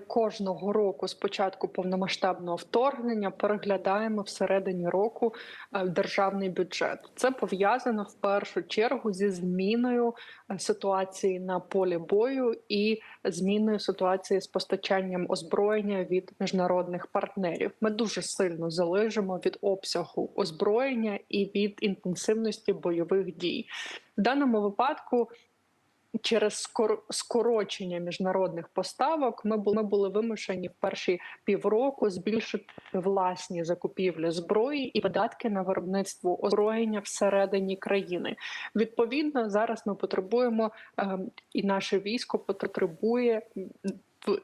Кожного року з початку повномасштабного вторгнення переглядаємо всередині року е, державний бюджет. Це пов'язано в першу чергу зі зміною е, ситуації на полі бою і зміною ситуації з постачанням озброєння від міжнародних партнерів. Ми дуже сильно залежимо від обсягу озброєння і від інтенсивності бойових дій. В даному випадку через скор- скорочення міжнародних поставок ми були, ми були вимушені в перші півроку збільшити власні закупівлі зброї і видатки на виробництво озброєння всередині країни. Відповідно, зараз ми потребуємо ем, і наше військо потребує.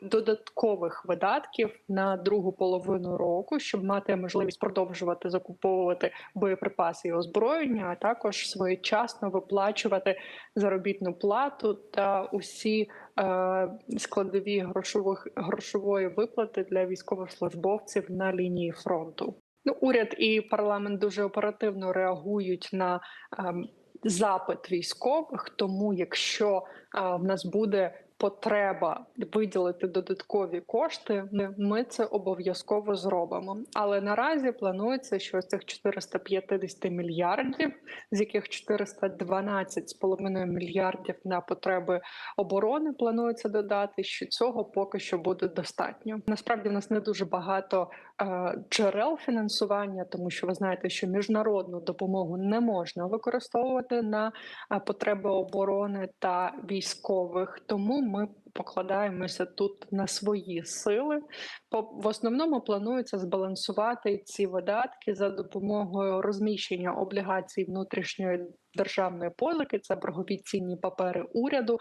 Додаткових видатків на другу половину року, щоб мати можливість продовжувати закуповувати боєприпаси і озброєння, а також своєчасно виплачувати заробітну плату та усі е, складові грошових грошової виплати для військовослужбовців на лінії фронту. Ну, уряд і парламент дуже оперативно реагують на ем, запит військових. Тому, якщо е, в нас буде потреба виділити додаткові кошти, ми, це обов'язково зробимо. Але наразі планується, що з цих 450 мільярдів, з яких 412,5 мільярдів на потреби оборони планується додати, що цього поки що буде достатньо. Насправді в нас не дуже багато е, джерел фінансування, тому що ви знаєте, що міжнародну допомогу не можна використовувати на е, потреби оборони та військових. Тому ми покладаємося тут на свої сили. В основному планується збалансувати ці видатки за допомогою розміщення облігацій внутрішньої державної позики. Це боргові цінні папери уряду.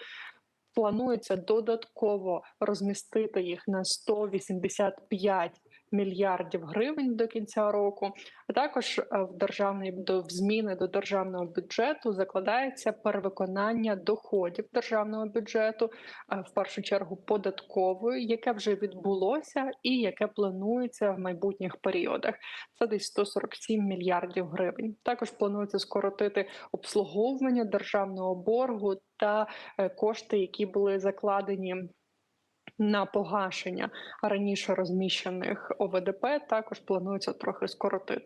Планується додатково розмістити їх на 185 мільярдів гривень до кінця року. А також е, в державний до зміни до державного бюджету закладається перевиконання доходів державного бюджету, е, в першу чергу податкової, яке вже відбулося, і яке планується в майбутніх періодах. Це десь 147 мільярдів гривень. Також планується скоротити обслуговування державного боргу та е, кошти, які були закладені. На погашення раніше розміщених ОВДП також планується трохи скоротити.